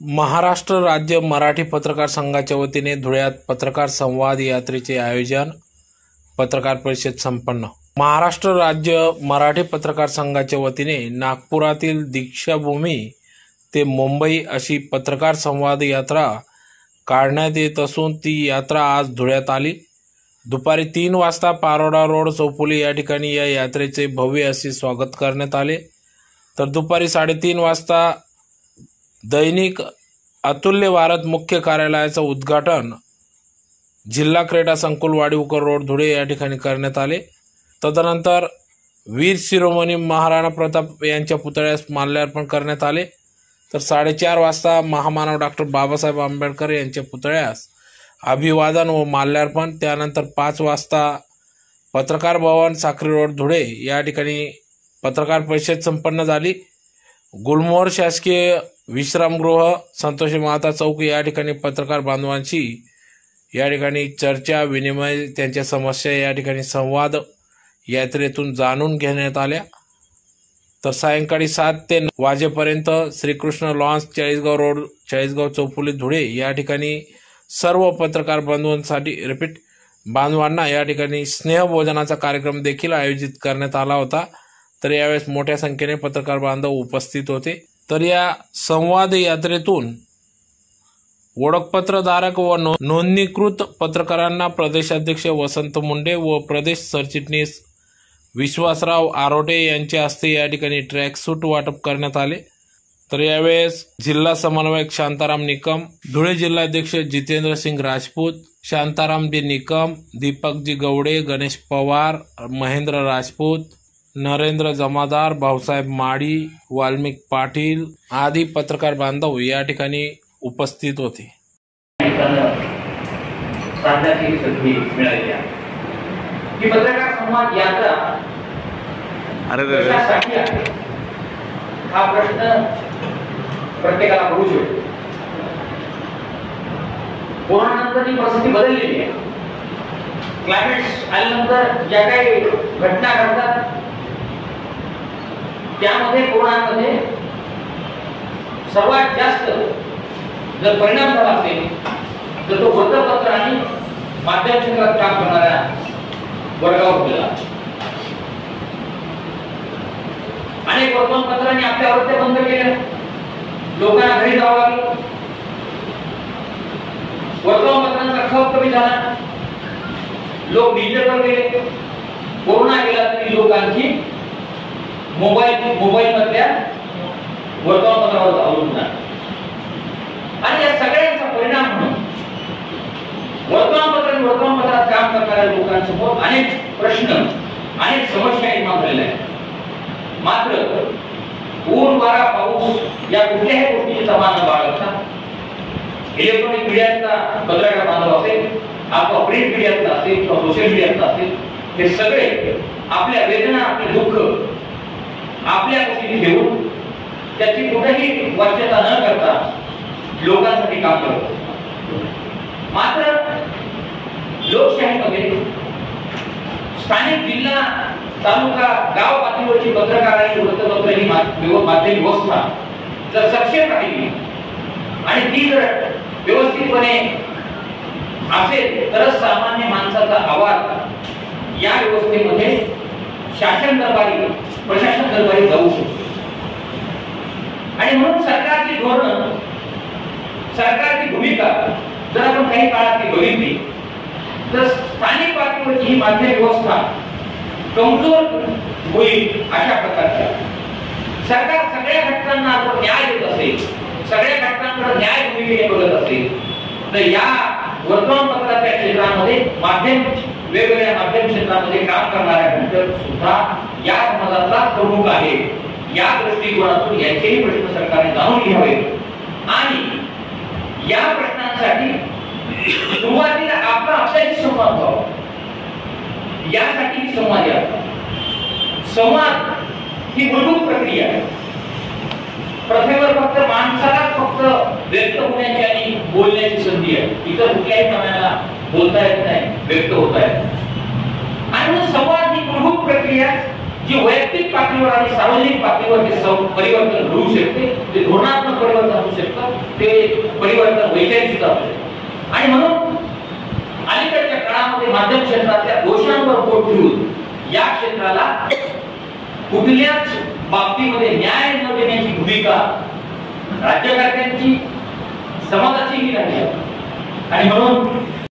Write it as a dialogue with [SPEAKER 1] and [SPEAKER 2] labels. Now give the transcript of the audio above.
[SPEAKER 1] महाराष्ट्र राज्य मराठी पत्रकार संघाच्या वतीने धुळ्यात पत्रकार संवाद यात्रेचे आयोजन पत्रकार परिषद संपन्न. महाराष्ट्र राज्य मराठी पत्रकार संघाच्या वतीने नागपुरातील दीक्षाभूमी ते मुंबई अशी पत्रकार संवाद यात्रा काढण्यात येत असून ती यात्रा आज धुळ्यात आली. दुपारी तीन वाजता पारोडा रोड चौफुली या ठिकाणी या यात्रेचे भव्य असे स्वागत करण्यात आले. तर दुपारी साडेतीन वाजता दैनिक अतुल्य भारत मुख्य कार्यालयाचं उद्घाटन जिल्हा क्रीडा संकुल वाडीवकर रोड धुळे या ठिकाणी करण्यात आले. तदनंतर वीर शिरोमणी महाराणा प्रताप यांच्या पुतळ्यास माल्यार्पण करण्यात आले. तर साडेचार वाजता महामानव डॉक्टर बाबासाहेब आंबेडकर यांच्या पुतळ्यास अभिवादन व माल्यार्पण. त्यानंतर पाच वाजता पत्रकार भवन साखरी रोड धुळे या ठिकाणी पत्रकार परिषद संपन्न झाली. गुलमोहर शासकीय विश्रामगृह संतोषी माता चौक या ठिकाणी पत्रकार बांधवांशी या ठिकाणी चर्चा विनिमय त्यांच्या समस्या या ठिकाणी संवाद यात्रेतून जाणून घेण्यात आल्या. तर सायंकाळी सात ते वाजेपर्यंत श्रीकृष्ण लॉन्स चाळीसगाव रोड चाळीसगाव चौफुली धुळे या ठिकाणी सर्व पत्रकार बांधवांसाठी रिपीट बांधवांना या ठिकाणी स्नेहभोजनाचा कार्यक्रम देखील आयोजित करण्यात आला होता. तर यावेळेस मोठ्या संख्येने पत्रकार बांधव उपस्थित होते. तर या संवाद यात्रेतून ओळखपत्रधारक व नो- नोंदणीकृत पत्रकारांना प्रदेशाध्यक्ष वसंत मुंडे व प्रदेश सरचिटणीस विश्वासराव आरोटे यांच्या हस्ते या ठिकाणी ट्रॅक सूट वाटप करण्यात आले. तर यावेळेस जिल्हा समन्वयक शांताराम निकम धुळे जिल्हाध्यक्ष जितेंद्र सिंग राजपूत शांतारामजी निकम दीपकजी गवडे गणेश पवार महेंद्र राजपूत नरेंद्र जमादार भाऊसाहेब माळी वाल्मिक पाटील आदी पत्रकार बांधव या ठिकाणी उपस्थित होते.
[SPEAKER 2] ही पत्रकार संवाद यात्रा हा प्रश्न प्रत्येकाला पडू शकतो कोरोनानंतर ही परिस्थिती बदललेली आहे. क्लायमेट आल्यानंतर ज्या काही घटना घडतात त्यामध्ये कोरोनामध्ये सर्वात जास्त जर परिणाम झाला असेल तर तो वृत्तपत्र आणि माध्यम क्षेत्रात काम करणाऱ्या वर्गावर गेला. अनेक वर्तमानपत्रांनी आपल्या वृत्त्या बंद केल्या. लोकांना घरी जावं लागलं. वर्तमानपत्रांचा खप कमी झाला. लोक डिजिटलवर गेले. कोरोना गेला तरी लोक आणखी मोबाईल मोबाईल मधल्या वर्तमानपत्रावर अवलंबून आहे आणि या सगळ्यांचा परिणाम म्हणून वर्तमानपत्र आणि वर्तमानपत्रात काम करणाऱ्या लोकांसमोर अनेक प्रश्न अनेक समस्या निर्माण झालेल्या आहेत. मात्र ऊन वारा पाऊस या कुठल्याही गोष्टीची तमा न बाळगता इलेक्ट्रॉनिक मीडियाचा पत्रकार बांधव असेल आपला प्रिंट मीडियातला असेल किंवा सोशल मीडियातला असेल हे सगळे आपल्या वेदना आपले दुःख आपल्या गोष्टी घेऊन त्याची कुठेही वाच्यता न करता लोकांसाठी काम करतो मात्र लोकशाहीमध्ये स्थानिक जिल्हा तालुका गाव पातळीवरची पत्रकार आणि वृत्तपत्र ही माध्यम व्यवस्था जर सक्षम राहिली आणि ती जर व्यवस्थितपणे असेल तरच सामान्य माणसाचा आवाज या व्यवस्थेमध्ये शासन दरबारी प्रशासन दरबारी जाऊ शकतो. आणि म्हणून सरकारची धोरण सरकारची भूमिका जर आपण काही काळात बघितली तर स्थानिक पातळीवरची ही माध्यम व्यवस्था कमजोर होईल अशा प्रकारच्या सरकार सगळ्या घटकांना जर न्याय देत असेल सगळ्या घटकांकडे न्याय भूमिकेने बघत असेल तर या वर्तमानपत्राच्या क्षेत्रामध्ये माध्यम वेगवेगळ्या माध्यम क्षेत्रामध्ये काम करणाऱ्या घटक सुद्धा या समाजातला प्रमुख आहे या दृष्टिकोनातून याचेही प्रश्न सरकारने जाणून घ्यावे. आणि या प्रश्नांसाठी सुरुवातीला आपला आपल्याशी संवाद व्हावा. यासाठी संवाद या संवाद ही मूलभूत प्रक्रिया आहे. प्रथेवर फक्त माणसाला फक्त व्यक्त होण्याची आणि बोलण्याची संधी आहे. इतर कुठल्याही प्राण्याला बोलता येत नाही व्यक्त होता येत आणि मग संवाद ही प्रमुख प्रक्रिया जी वैयक्तिक पातळीवर आणि सार्वजनिक पातळीवर ते परिवर्तन घडवू शकते ते धोरणात्मक परिवर्तन असू शकतं ते परिवर्तन वैचारिक सुद्धा असू शकतं. आणि म्हणून अलीकडच्या काळामध्ये माध्यम क्षेत्रातल्या दोषांवर बोट ठेवून या क्षेत्राला कुठल्याच बाबतीमध्ये न्याय न देण्याची भूमिका राज्यकर्त्यांची समाजाचीही नाही आणि म्हणून